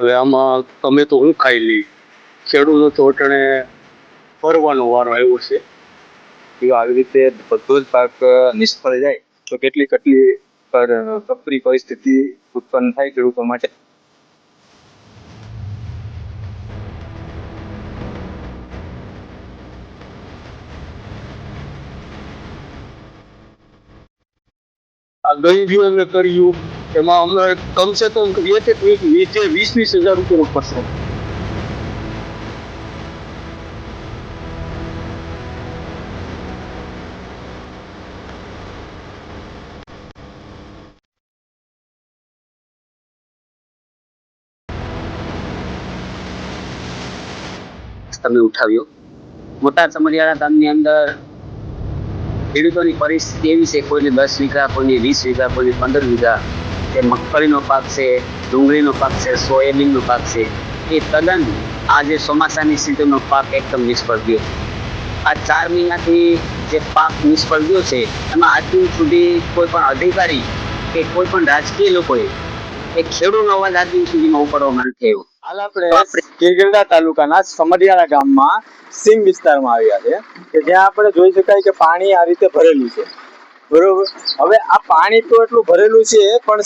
હવે આમાં તમે તો હું ખાઈ લઈ ખેડૂતો તો અટણે ફરવાનો વારો આવ્યો છે. જો આવી રીતે બધો જ પાક નિષ્ફળ જાય, તો કેટલી કેટલી પર કપરી પરિસ્થિતિ ઉત્પન્ન થાય ખેડૂતો માટે? આ અમે કર્યું એમાં અમને કમસે કમ એક વીક વીસે વીસ હજાર રૂપિયા પડશે તમે ઉઠાવ્યો. મોટા સમરિયાળા ગામની અંદર ખેડૂતોની પરિસ્થિતિ એવી છે કોઈને દસ વીઘા, કોઈને વીસ વીઘા, કોઈને પંદર વીઘા. તે મગફળીનો પાક છે, ડુંગળીનો પાક છે, સોયાબીનનો પાક છે, એ તદ્દન આજે ચોમાસાની સિઝનનો પાક એકદમ નિષ્ફળ ગયો. આ ચાર મહિનાથી જે પાક નિષ્ફળ ગયો છે, એમાં આજુ સુધી કોઈ પણ અધિકારી કે કોઈ પણ રાજકીય લોકોએ એ ખેડૂતનો અવાજ આજુ સુધીમાં ઉપાડવામાં નથી આવ્યો હાલ આપણે કેગરડા તાલુકાના સમરિયાળા ગામમાં સિંગ વિસ્તારમાં આવ્યા છે, કે જ્યાં આપણે જોઈ શકાય કે પાણી આ રીતે ભરેલું છે. બરોબર. હવે આ પાણી તો એટલું ભરેલું છે, પણ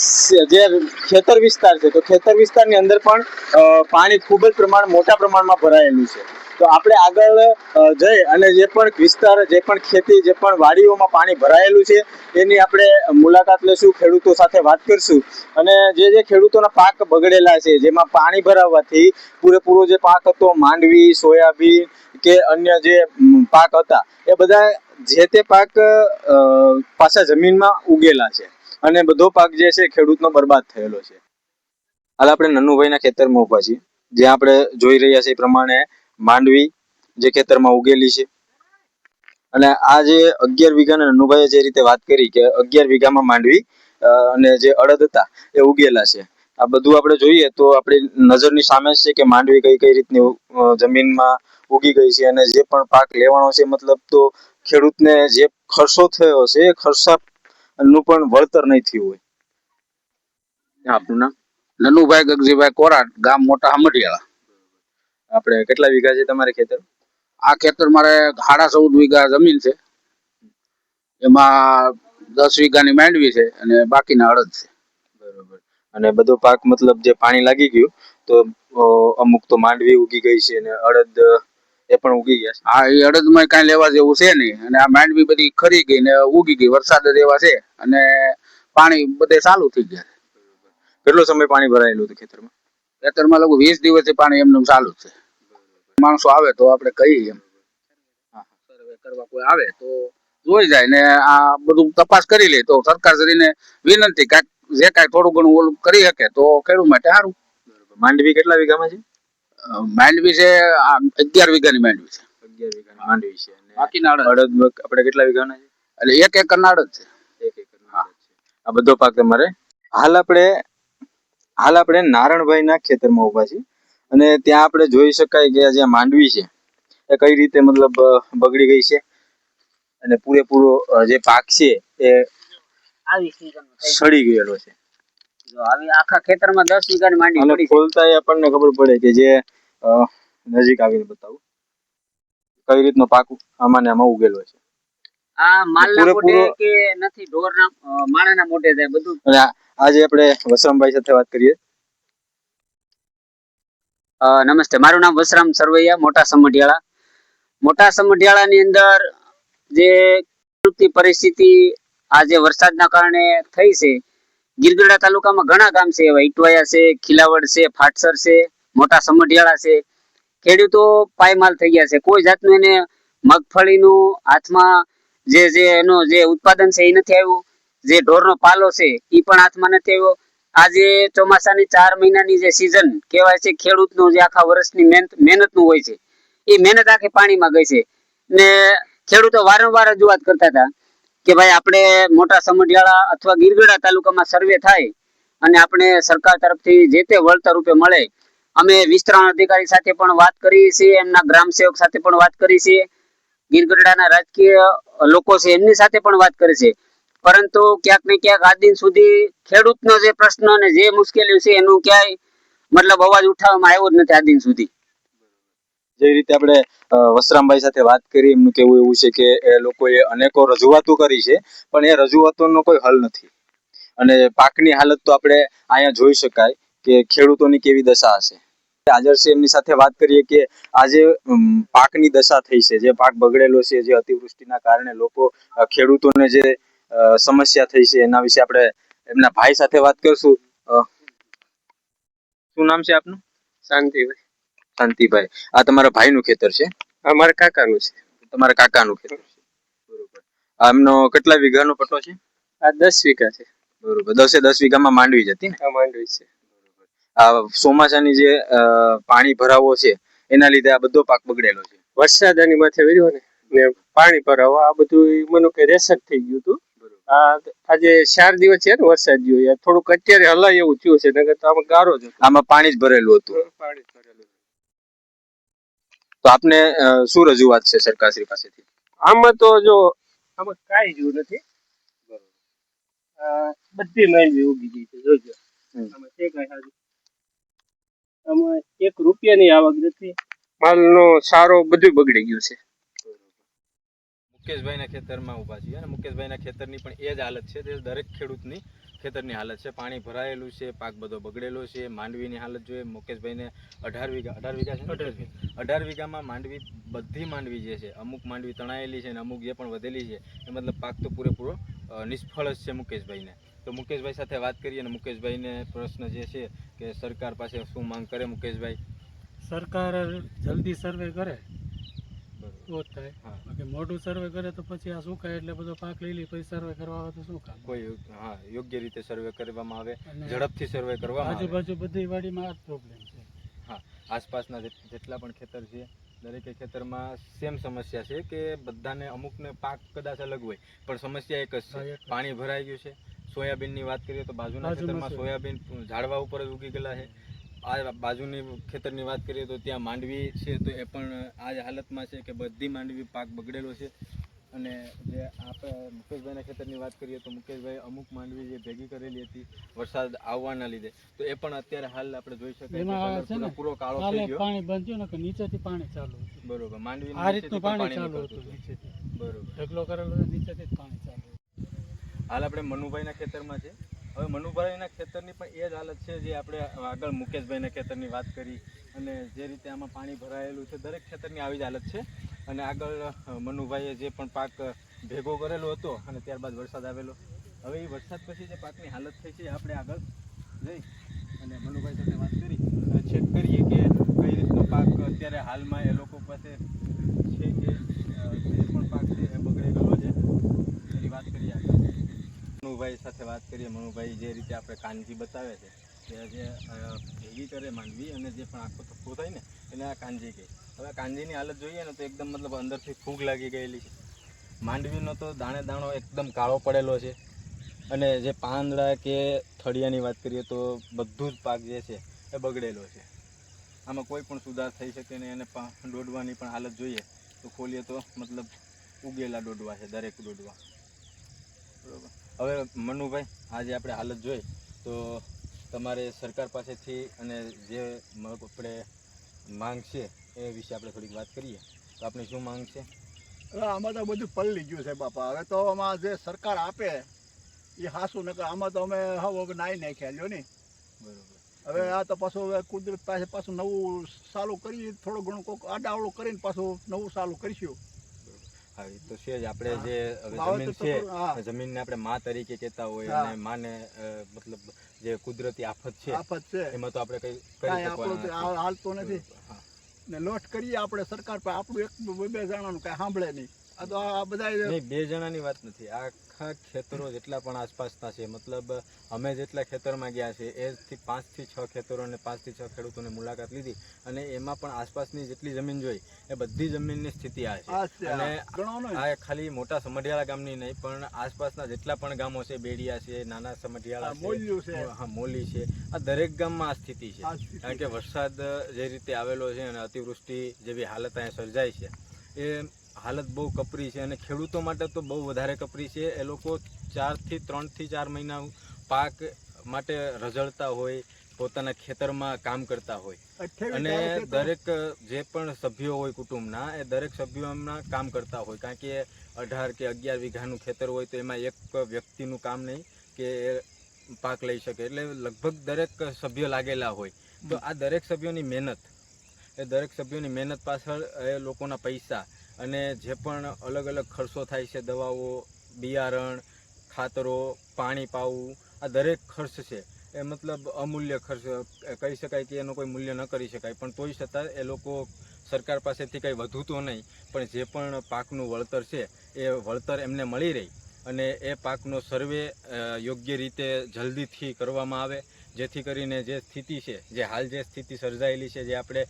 જે ખેતર વિસ્તાર છે, તો ખેતર વિસ્તારની અંદર પણ પાણી ખૂબ જ પ્રમાણ, મોટા પ્રમાણમાં ભરાયેલું છે. તો આપણે આગળ જઈ અને જે પણ વિસ્તાર, જે પણ ખેતી, જે પણ વાડીઓમાં પાણી ભરાયેલું છે, એની આપણે મુલાકાત લેશું ખેડૂતો સાથે વાત કરશું. અને જે જે ખેડૂતોના પાક બગડેલા છે, જેમાં પાણી ભરાવવાથી પૂરેપૂરો જે પાક હતો, માંડવી, સોયાબીન કે અન્ય જે પાક હતા, એ બધા જે તે પાક પાછા જમીનમાં ઉગેલા છે અને બધો પાક જે છે ખેડૂતનો બરબાદ થયેલો છે. હાલ આપણે નનુભાઈના ખેતરમાં ઊભા છીએ. જ્યાં આપણે જોઈ રહ્યા છીએ પ્રમાણે માંડવી જે ખેતરમાં ઉગેલી છે. અને આ જે અગિયાર વીઘાના નનુભાઈએ જે રીતે વાત કરી કે અગિયાર વીઘામાં માંડવી અને જે અડદ હતા એ ઉગેલા છે. આ બધું આપણે જોઈએ તો આપણી નજરની સામે છે કે માંડવી કઈ કઈ રીતની જમીનમાં ઉગી ગઈ છે અને જે પણ પાક લેવાનો છે મતલબ તો ખેડૂતને જે ખર્ચો થયો છે એ ખર્ચા નું પણ વળતર નહીં થયું હોય. આપનું નામ? નનુભાઈ ગગજીભાઈ કોરાટ ગામ મોટા હમડિયાળા આપણે કેટલા વીઘા છે તમારે ખેતર? આ ખેતર મારે સાડા ચૌદ વીઘા જમીન છે. એમાં દસ વીઘાની માંડવી છે અને બાકીના અડદ છે. બરોબર. અને બધો પાક મતલબ જે પાણી લાગી ગયું તો અમુક તો માંડવી ઉગી ગઈ છે અને અડદ એ પણ ઉગી ગયા છે. આ એ અડદમાં કાંઈ લેવા જેવું છે નહીં. અને આ માંડવી બધી ખરી ગઈ ને ઉગી ગઈ વરસાદ જ એવા છે. અને પાણી બધે ચાલુ થઈ ગયા કેટલો સમય પાણી ભરાયેલું હતું ખેતરમાં? ખેતરમાં લગભગ વીસ દિવસથી પાણી એમને એમ ચાલુ છે. માણસો આવે તો આપણે કહીએ એમ. સર્વે કરવા કોઈ આવે તો જોઈ જાય ને આ બધું તપાસ કરી લે તો સરકાર શ્રીને વિનંતી કાંઈક જે કાંઈ થોડું ઘણું ઓલું કરી શકે તો ખેડૂત માટે સારું. માંડવી કેટલા વીઘામાં છે? માંડવી છે આ અગિયાર વીઘાની માંડવી છે. અગિયાર વીઘાની માંડવી છે અને બાકીના અડદ આપણે કેટલા વીઘાના છે? એટલે એક એકર અડદ છે. એક એકર આ બધો પાક તમારે હાલ આપણે હાલ આપણે નારણભાઈના ખેતરમાં ઊભા છીએ. અને ત્યાં આપણે જોઈ શકાય કે આ જે માંડવી છે એ કઈ રીતે મતલબ બગડી ગઈ છે. અને પૂરેપૂરો જે પાક છે એ સડી ગયેલો છે. જો આવી આખા ખેતરમાં દસ વીઘાની માંડી પડી છે. આપણને ખબર પડે કે જે નજીક આવીને બતાવું. કઈ રીતનો પાક આમાં ને આમાં ઉગેલો છે. આ માલના મોઢે કે નથી ઢોરના માણાના મોઢે જાય બધું? આજે આપણે વસરામભાઈ સાથે વાત કરીએ. નમસ્તે. મારું નામ વસરામ સરવૈયા મોટા સમઢિયાળા. મોટા સમઢિયાળાની અંદર જે પરિસ્થિતિ આજે વરસાદના કારણે થઈ છે ગીરગઢડા તાલુકામાં ઘણા ગામ છે. એવા ઇટવાયા છે, ખીલાવડ છે, ફાટસર છે, મોટા સમઢિયાળા છે. ખેડૂતો પાયમાલ થઈ ગયા છે. કોઈ જાતનું એને મગફળીનું હાથમાં જે જે એનો જે ઉત્પાદન છે એ નથી આવ્યું. જે ઢોરનો પાલો છે એ પણ હાથમાં નથી આવ્યો. આજે ચોમાસાની ચાર મહિનાની જે સિઝન કહેવાય છે, ખેડૂતનું જે આખા વર્ષની મહેનત, મહેનતનું હોય છે. એ મહેનત આખી પાણીમાં ગઈ છે. ને ખેડૂતો વારંવાર રજૂઆત કરતા હતા કે ભાઈ આપણે મોટા સમઢિયાળા અથવા ગીરગઢા તાલુકામાં સર્વે થાય અને આપણે સરકાર તરફથી જે તે વળતર રૂપે મળે, અમે વિસ્તરણ અધિકારી સાથે પણ વાત કરી છે એમના ગ્રામ સેવક સાથે પણ વાત કરી છે ગીરગઢડાના રાજકીય લોકો છે એમની સાથે પણ વાત કરી છે પરંતુ ક્યાંક ને ક્યાંક આ દિન સુધી ખેડૂતનો જે પ્રશ્ન અને જે મુશ્કેલીઓ છે એનું ક્યાંય મતલબ અવાજ ઉઠાવવામાં આવ્યો જ નથી આ દિન સુધી. જે રીતે આપણે વસરામભાઈ સાથે વાત કરી, એમનું કહેવું એવું છે કે એ લોકોએ અનેકો રજૂઆતો કરી છે, પણ એ રજૂઆતોનો કોઈ હલ નથી. અને પાકની હાલત તો આપણે અહીંયા જોઈ શકાય કે ખેડૂતોની કેવી દશા હશે. હાજર એમની સાથે વાત કરીએ કે આજે પાકની દશા થઈ છે, જે પાક બગડેલો છે, જે અતિવૃષ્ટિના કારણે લોકો ખેડૂતોને જે સમસ્યા થઈ છે, એના વિશે આપણે એમના ભાઈ સાથે વાત કરશું. શું નામ છે આપનું? શાંતિભાઈ. શાંતિભાઈ. આ તમારા ભાઈનું ખેતર છે? અમારા કાકાનું છે. તમારા કાકાનું ખેતર છે. બરોબર. આ એમનો કેટલા વીઘાનો પટ્ટો છે? આ દસ વીઘા છે. બરોબર. દસે દસ વીઘામાં માંડવી જતી ને? માંડવી છે. આ ચોમાસાની જે પાણી ભરાવો છે એના લીધે આ બધો પાક બગડેલો છે. વરસાદ આની માથે વર્યો ને ને પાણી ભરાવો આ બધું મને કે રેસક થઈ ગયું હતું. આ આજે ચાર દિવસ છે ને વરસાદ જોયો યાર થોડુંક અત્યારે હલાય એવું થયું છે નકર તો આમાં ગારો જ આમાં પાણી જ ભરેલું હતું. પાણી તો આપને શું રજૂઆત છે સરકારશ્રી પાસેથી? આમાં તો જો આમાં કાંઈ જોયું નથી. બધી માંડવી ઉગી ગઈ છે જોજો આમાં છે કાંઈ સારું? આમાં એક રૂપિયાની આવક નથી. માલનો સારો બધું બગડી ગયું છે. મુકેશભાઈના ખેતરમાં ઊભા છીએ અને મુકેશભાઈના ખેતરની પણ એ જ હાલત છે તે દરેક ખેડૂતની ખેતરની હાલત છે. પાણી ભરાયેલું છે પાક બધો બગડેલો છે. માંડવીની હાલત જોઈએ. મુકેશભાઈને અઢાર વીઘા અઢાર વીઘા છે ને? અઢાર વીઘામાં માંડવી બધી માંડવી જે છે અમુક માંડવી તણાયેલી છે અને અમુક જે પણ વધેલી છે એ મતલબ પાક તો પૂરેપૂરો નિષ્ફળ જ છે મુકેશભાઈને. તો મુકેશભાઈ સાથે વાત કરીએ અને મુકેશભાઈને પ્રશ્ન જે છે કે સરકાર પાસે શું માંગ કરે મુકેશભાઈ? સરકાર જલ્દી સર્વે કરે. તો થાય. બાકી મોટું સર્વે કરે તો પછી આ સુકાય એટલે બધો પાક લઈ લે પછી સર્વે કરવા આવે તો શું કામ? કોઈ હા યોગ્ય રીતે સર્વે કરવામાં આવે. ઝડપથી સર્વે કરવામાં આજુબાજુ બધી વાડીમાં આ પ્રોબ્લેમ છે. હા આસપાસના જેટલા પણ ખેતર છે દરેકે ખેતરમાં સેમ સમસ્યા છે કે બધાને અમુકને પાક કદાચ અલગ હોય પણ સમસ્યા એક જ છે. પાણી ભરાઈ ગયું છે. સોયાબીનની વાત કરીએ તો બાજુના ખેતરમાં સોયાબીન ઝાડવા ઉપર જ ઉગી ગયેલા છે. આ બાજુની ખેતરની વાત કરીએ તો ત્યાં માંડવી છે તો એ પણ આ જ હાલતમાં છે કે બધી માંડવી પાક બગડેલો છે. અને જે આપણે મુકેશભાઈના ખેતરની વાત કરીએ તો મુકેશભાઈ અમુક માંડવી જે ભેગી કરેલી હતી વરસાદ આવવાના લીધે તો એ પણ અત્યારે હાલ આપણે જોઈ ને, પૂરો કાળો થઈ ગયો. પાણી બંધ થયું ને કે નીચેથી પાણી ચાલુ બરોબર માંડવી આ રીતનું પાણી ચાલુ હતું નીચેથી. બરોબર. ઢગલો કરેલો નીચેથી પાણી ચાલુ હાલ આપણે મનુભાઈના ખેતરમાં છે. હવે મનુભાઈના ખેતરની પણ એ જ હાલત છે જે આપણે આગળ મુકેશભાઈના ખેતરની વાત કરી અને જે રીતે આમાં પાણી ભરાયેલું છે, દરેક ખેતરની આવી જ હાલત છે. અને આગળ મનુભાઈએ જે પણ પાક ભેગો કરેલો હતો અને ત્યારબાદ વરસાદ આવેલો. હવે એ વરસાદ પછી જે પાકની હાલત થઈ છે આપણે આગળ જઈ અને મનુભાઈ સાથે વાત કરી અને ચેક કરીએ કે કઈ રીતનો પાક અત્યારે હાલમાં એ લોકો પાસે છે કે અ, જે પણ પાક છે એ બગડી ગયેલો છે એની વાત કરીએ આગળ મનુભાઈ સાથે વાત કરીએ, મનુભાઈ જે રીતે આપણે કાનજી બતાવે છે કે જે ભેગી કરે માંડવી અને જે પણ આખો થપ્પો થાય ને, એને આ કાંજી કહે. હવે કાનજીની હાલત જોઈએ ને તો એકદમ મતલબ અંદરથી ફૂગ લાગી ગયેલી છે. માંડવીનો તો દાણે દાણો એકદમ કાળો પડેલો છે. અને જે પાંદડા કે થળિયાની વાત કરીએ તો બધું જ પાક જે છે એ બગડેલો છે. આમાં કોઈ પણ સુધાર થઈ શકે નહીં એને દોડવાની પણ હાલત જોઈએ, તો ખોલીએ તો મતલબ ઉગેલા દોડવા છે, દરેક દોડવા. બરોબર. હવે મનુભાઈ આજે આપણે હાલત જોઈ તો તમારે સરકાર પાસેથી અને જે આપણે માંગ છે એ વિશે આપણે થોડીક વાત કરીએ. તો આપણી શું માંગ છે? હવે આમાં તો બધું પલળી ગયું છે બાપા. હવે તો આમાં જે સરકાર આપે એ હાસું નકર આમાં તો અમે હવે હવે નાઈ નાખ્યા લ્યો ને. બરોબર. હવે આ તો પાછું હવે કુદરત પાસે પાછું નવું ચાલુ કરી થોડું ઘણું કોક આડાવડું કરીને પાછું નવું ચાલુ કરીશું. હા તો છે જ. આપણે જે જમીન છે જમીનને આપણે માં તરીકે કહેતા હોય અને માને મતલબ જે કુદરતી આફત છે આફત છે. એમાં તો આપણે કઈ કરી શકવાના હાલતો નથી. ને લોટ કરીએ આપણે સરકાર પર આપણું એક બે જણાનું કઈ સાંભળે નહીં. આ તો આ બધા બે જણાની વાત નથી. આખા ખેતરો જેટલા પણ આસપાસના છે મતલબ અમે જેટલા ખેતરમાં ગયા છે એથી પાંચથી છ ખેતરો અને પાંચથી છ ખેડૂતોને મુલાકાત લીધી અને એમાં પણ આસપાસની જેટલી જમીન જોઈ એ બધી જમીનની સ્થિતિ આ છે. અને આ. ખાલી મોટા સમઢિયાળા ગામની નહીં પણ આસપાસના જેટલા પણ ગામો છે બેડિયા છે નાના સમઢિયાળા છે છે. હા મોલી છે આ દરેક ગામમાં આ સ્થિતિ છે. કારણ કે વરસાદ જે રીતે આવેલો છે અને અતિવૃષ્ટિ જેવી હાલત અહીંયા સર્જાય છે એ હાલત બહુ કપરી છે અને ખેડૂતો માટે તો બહુ વધારે કપરી છે. એ લોકો ચારથી ત્રણથી ચાર મહિના પાક માટે રઝળતા હોય પોતાના ખેતરમાં કામ કરતા હોય. અને દરેક જે પણ સભ્યો હોય કુટુંબના એ દરેક સભ્યો એમના કામ કરતા હોય. કારણ કે અઢાર કે અગિયાર વીઘાનું ખેતર હોય તો એમાં એક વ્યક્તિનું કામ નહીં કે એ પાક લઈ શકે. એટલે લગભગ દરેક સભ્યો લાગેલા હોય. તો આ દરેક સભ્યોની મહેનત એ દરેક સભ્યોની મહેનત પાછળ એ લોકોના પૈસા અને જે પણ અલગ અલગ ખર્ચો થાય છે, દવાઓ, બિયારણ, ખાતરો, પાણી પાવું, આ દરેક ખર્ચ છે, એ મતલબ અમૂલ્ય ખર્ચ કહી શકાય કે એનો કોઈ મૂલ્ય ન કરી શકાય, પણ તોય છતાં એ લોકો સરકાર પાસેથી કંઈ વધુ તો નહીં, પણ જે પણ પાકનું વળતર છે, એ વળતર એમને મળી રહી અને એ પાકનો સર્વે યોગ્ય રીતે જલ્દીથી કરવામાં આવે, જેથી કરીને જે સ્થિતિ છે, જે હાલ જે સ્થિતિ સર્જાયેલી છે, જે આપણે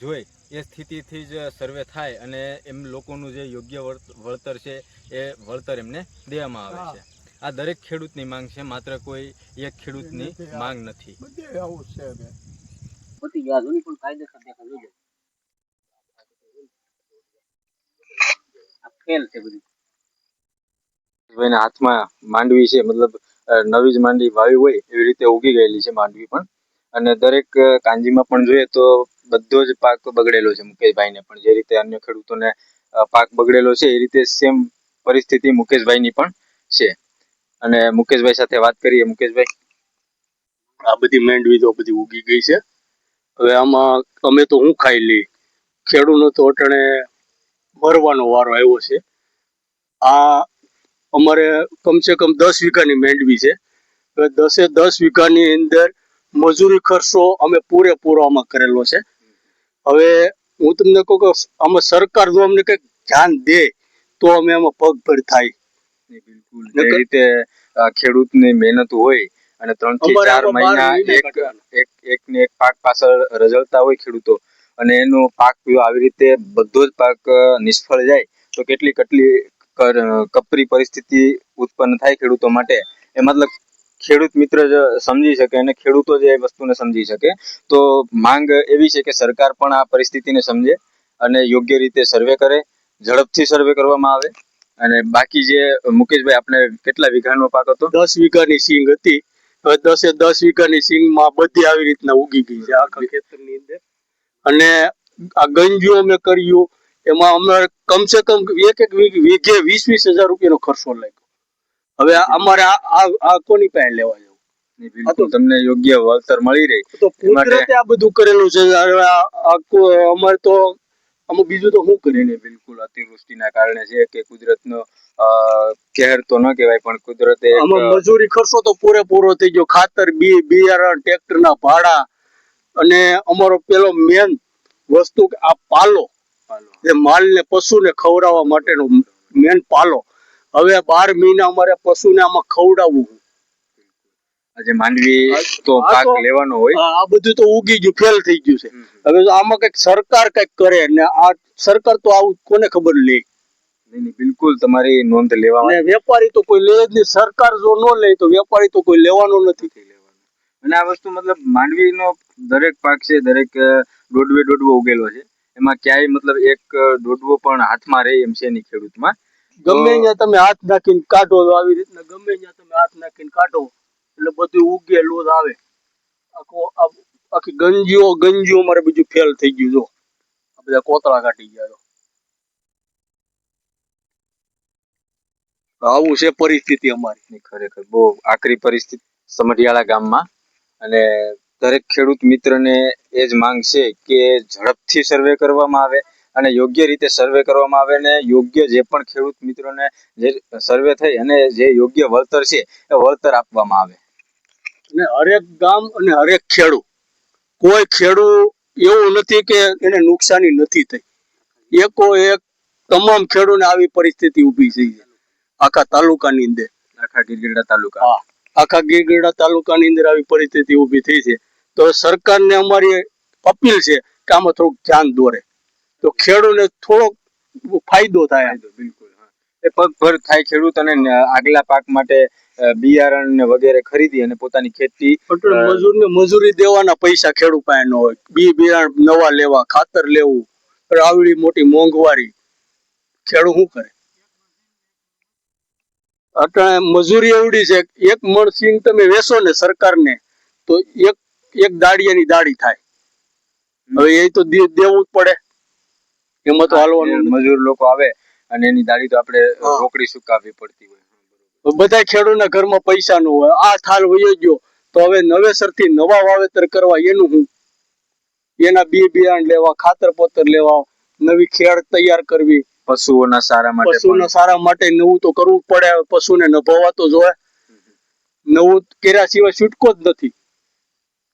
જોઈ એ સ્થિતિથી જ સર્વે થાય અને એમ લોકોનું જે યોગ્ય વળતર છે એ વળતર એમને દેવામાં આવે છે. આ દરેક ખેડૂતની માંગ છે માત્ર કોઈ એક ખેડૂતની માંગ નથી. ભાઈના હાથમાં માંડવી છે મતલબ નવી જ માંડવી વાવી હોય એવી રીતે ઉગી ગયેલી છે માંડવી પણ. અને દરેક કાંજીમાં પણ જોઈએ તો બધો જ પાક બગડેલો છે મુકેશભાઈને. પણ જે રીતે અન્ય ખેડૂતોને પાક બગડેલો છે, એ રીતે સેમ પરિસ્થિતિ મુકેશભાઈની પણ છે. અને મુકેશભાઈ સાથે વાત કરીએ. મુકેશભાઈ? આ બધી મેંડવી તો બધી ઉગી ગઈ છે. હવે આમાં અમે તો હું ખાઈ લઈ ખેડૂતનો તો અટણે મરવાનો વારો આવ્યો છે. આ અમારે કમસે કમ દસ વીઘાની મેંડવી છે. હવે દસે દસ વીઘાની અંદર મજૂરી ખર્ચો અમે પૂરેપૂરો આમાં કરેલો છે. હવે હું તમને કહું કે અમે સરકાર જો અમને કંઈક ધ્યાન દે તો અમે એમાં પગભર થાય. બિલકુલ. જે રીતે ખેડૂતની મહેનત હોય અને ત્રણથી ચાર મહિના એક એક એક ને એક પાક પાછળ રઝળતા હોય ખેડૂતો અને એનો પાક આવી રીતે બધો જ પાક નિષ્ફળ જાય તો કેટલી કેટલી કપરી પરિસ્થિતિ ઉત્પન્ન થાય ખેડૂતો માટે. એ મતલબ ખેડૂત મિત્ર જ સમજી શકે અને ખેડૂતો જ એ વસ્તુને સમજી શકે. તો માંગ એવી છે કે સરકાર પણ આ પરિસ્થિતિને સમજે અને યોગ્ય રીતે સર્વે કરે, ઝડપથી સર્વે કરવામાં આવે. અને બાકી જે મુકેશભાઈ આપણે કેટલા વીઘાનો પાક હતો? દસ વીઘાની સિંગ હતી. હવે દસે દસ વીઘાની સિંગમાં બધી આવી રીતના ઉગી ગઈ છે આખા ખેતરની અંદર. અને આ ગંજીઓ અમે કર્યું. એમાં અમારે કમસે કમ એક એક વીઘે વીસ વીસ હજાર રૂપિયાનો ખર્ચો લાગ્યો. હવે અમારે આ કોની પાસે લેવા જવું? તમને યોગ્ય વળતર મળી રહે. તો કુદરતે આ બધું કરેલું છે. અમારે તો અમુક બીજું તો હું કરીને બિલકુલ અતિવૃષ્ટિના કારણે છે કે કુદરતનો અ, કહેર તો ન કહેવાય પણ કુદરતે મજૂરી ખર્ચો તો પૂરેપૂરો થઈ ગયો. ખાતર બી બિયારણ ટ્રેક્ટરના ભાડા અને અમારો પેલો મેન વસ્તુ કે આ પાલો. એ માલને પશુને ખવડાવવા માટેનો મેન પાલો. હવે બાર મહિના અમારે પશુને આમાં ખવડાવવું આજે માંડવી તો પાક લેવાનો હોય. આ બધું તો ઉગી ગયું ફેલ થઈ ગયું છે. હવે આમાં કંઈક સરકાર કંઈક કરે ને આ સરકાર તો આવું કોને ખબર લે? બિલકુલ તમારી નોંધ લેવા વેપારી તો કોઈ લે જ નહીં. સરકાર જો ન લે તો વેપારી તો કોઈ લેવાનો નથી. અને આ વસ્તુ મતલબ માંડવીનો દરેક પાક છે દરેક ડોડવે દોડવે દોડવો ઉગેલો છે. એમાં ક્યાંય મતલબ એક દોડવો પણ હાથમાં રહે એમ છે નહીં ખેડૂતમાં. ગમે ત્યાં તમે હાથ નાખીને કાઢો તો આવી રીતના ગમે ત્યાં તમે હાથ નાખીને કાઢો એટલે બધું ઉગે જ આવે. આખો આખી ગંજીઓ ગંજીઓ મારે બીજું ફેલ થઈ ગયું જો. આ બધા કોતળા કાઢી ગયા આવું છે પરિસ્થિતિ અમારી. ખરેખર બહુ આકરી પરિસ્થિતિ સમઢિયાળા ગામમાં. અને દરેક ખેડૂત મિત્રને એ જ માંગ છે કે ઝડપથી સર્વે કરવામાં આવે. અને યોગ્ય રીતે સર્વે કરવામાં આવે ને યોગ્ય જે પણ ખેડૂત મિત્રોને જે સર્વે થઈ અને જે યોગ્ય વળતર છે એ વળતર આપવામાં આવે. અને હરેક ગામ અને હરેક ખેડૂત કોઈ ખેડૂત એવું નથી કે એને નુકસાની નથી થઈ. એકો એક તમામ ખેડૂતને આવી પરિસ્થિતિ ઊભી થઈ છે. આખા તાલુકાની અંદર. આખા ગીરગઢડા તાલુકા. આખા ગીરગઢડા તાલુકાની અંદર આવી પરિસ્થિતિ ઊભી થઈ છે. તો સરકારને અમારી અપીલ છે કે આમાં થોડુંક ધ્યાન દોરે. તો ખેડૂતને થોડોક ફાયદો થાય બિલકુલ એ પગભર થાય ખેડૂત અને આગલા પાક માટે બિયારણ ને વગેરે ખરીદી અને પોતાની ખેતી મજૂરને મજૂરી દેવાના પૈસા ખેડૂત પાસે ન હોય. બી બિયારણ નવા લેવા ખાતર લેવું આવડી મોટી મોંઘવારી. ખેડૂત શું કરે? અટાણે મજૂરી એવડી છે એક મણ સિંગ તમે વેચો ને સરકારને તો એક એક દાડિયાની દાડી થાય. હવે એ તો દેવું જ પડે. એમાં તો હાલવાનું મજૂર લોકો આવે અને એની દાડી તો આપણે રોકડી સુકાવવી પડતી હોય. બધા ખેડૂતના ઘરમાં પૈસા ન હોય. આ થાલ વયો ગયો. તો હવે નવેસરથી નવા વાવેતર કરવા એનું હું? એના બી બિયારણ લેવા ખાતર પોતર લેવા નવી ખેડ તૈયાર કરવી. પશુઓના સારા માટે પશુના સારા માટે નવું તો કરવું પડે. પશુને નભાવવા તો જોવે નવું કર્યા સિવાય છૂટકો જ નથી.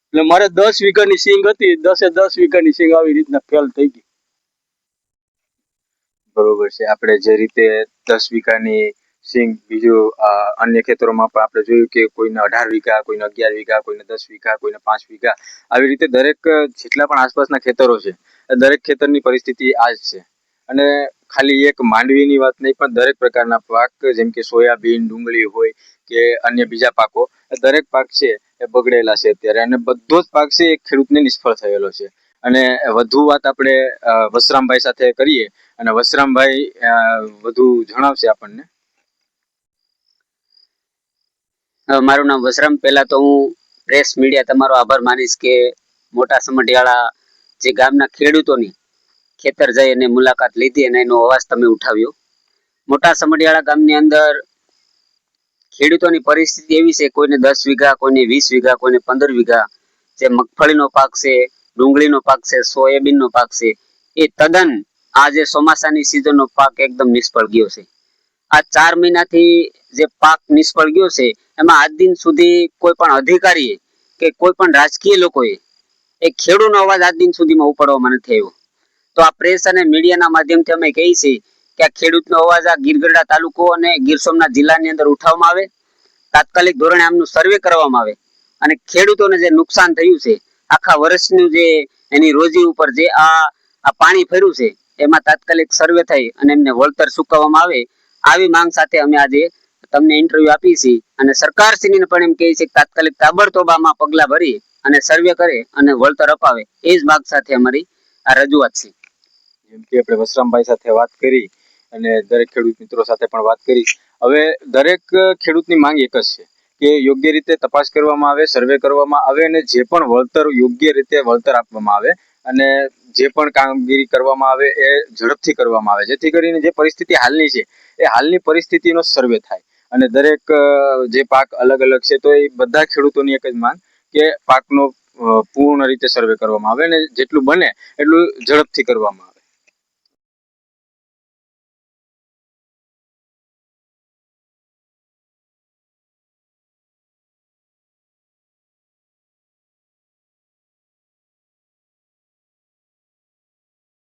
એટલે મારે દસ વીઘાની સિંગ હતી. દસે દસ વીઘાની સિંગ આવી રીતના ફેલ થઈ ગઈ. બરોબર છે. આપણે જે રીતે દસ વીઘાની સિંગ, બીજું અન્ય ખેતરોમાં પણ આપણે જોયું કે કોઈને અઢાર વીઘા, કોઈને અગિયાર વીઘા, કોઈને દસ વીઘા, કોઈને પાંચ વીઘા, આવી રીતે દરેક જેટલા પણ આસપાસના ખેતરો છે દરેક ખેતરની પરિસ્થિતિ આ જ છે. અને ખાલી એક માંડવીની વાત નહીં, પણ દરેક પ્રકારના પાક, જેમ કે સોયાબીન, ડુંગળી હોય કે અન્ય બીજા પાકો દરેક પાક છે એ બગડેલા છે અત્યારે. અને બધો જ પાક છે એ ખેડૂતને નિષ્ફળ થયેલો છે. અને વધુ વાત આપણે વસરામભાઈ સાથે કરીએ. અને વસરામભાઈ વધુ જણાવશે આપણને. મારું નામ વસરામ. પહેલા તો હું પ્રેસ મીડિયા તમારો આભાર માનીશ કે મોટા સમઢિયાળા જે ગામના ખેડૂતોની ખેતર જઈ અને મુલાકાત લીધી અને એનો અવાજ તમે ઉઠાવ્યો. મોટા સમઢિયાળા ગામની અંદર ખેડૂતોની પરિસ્થિતિ એવી છે, કોઈને દસ વીઘા, કોઈને વીસ વીઘા, કોઈને પંદર વીઘા જે મગફળીનો પાક છે ડુંગળીનો પાક છે, સોયાબીનનો પાક છે, એ તદ્દન આ જે ચોમાસાની સિઝનનો પાક એકદમ નિષ્ફળ ગયો છે. આ ચાર મહિનાથી જે પાક નિષ્ફળ ગયો છે, એમાં આજ દિન સુધી કોઈ પણ અધિકારીએ કે કોઈ પણ રાજકીય લોકોએ એ ખેડૂતનો અવાજ આજ દિન સુધીમાં ઉપાડવામાં નથી આવ્યો. તો આ પ્રેસ અને મીડિયાના માધ્યમથી અમે કહીએ છીએ કે આ ખેડૂતનો અવાજ આ ગીરગઢડા તાલુકો અને ગીર સોમનાથ જિલ્લાની અંદર ઉઠાવવામાં આવે. તાત્કાલિક ધોરણે આમનું સર્વે કરવામાં આવે અને ખેડૂતોને જે નુકસાન થયું છે આખા વર્ષનું જે એની રોજી ઉપર જે આ પાણી ફર્યું છે, એમાં તાત્કાલિક સર્વે થઈ અને એમને વળતર ચૂકવવામાં આવે. આવી માંગ સાથે અમે આજે તમને ઇન્ટરવ્યુ આપી છે અને સરકારશ્રીને પણ એમ કહે છે કે તાત્કાલિક તાબડતોબામાં પગલાં ભરી અને સર્વે કરે અને વળતર અપાવે. એ જ માગ સાથે અમારી આ રજૂઆત છે. જેમ કે આપણે વસરામભાઈ સાથે વાત કરી અને દરેક ખેડૂત મિત્રો સાથે પણ વાત કરી. હવે દરેક ખેડૂતની માંગ એક જ છે. કે યોગ્ય રીતે તપાસ કરવામાં આવે, સર્વે કરવામાં આવે અને જે પણ વળતર યોગ્ય રીતે વળતર આપવામાં આવે અને જે પણ કામગીરી કરવામાં આવે એ ઝડપથી કરવામાં આવે. જેથી કરીને જે પરિસ્થિતિ હાલની છે, એ હાલની પરિસ્થિતિનો સર્વે થાય. અને દરેક જે પાક અલગ અલગ છે, તો એ બધા ખેડૂતોની એક જ માંગ કે પાકનો પૂર્ણ રીતે સર્વે કરવામાં આવે અને જેટલું બને એટલું ઝડપથી કરવામાં આવે.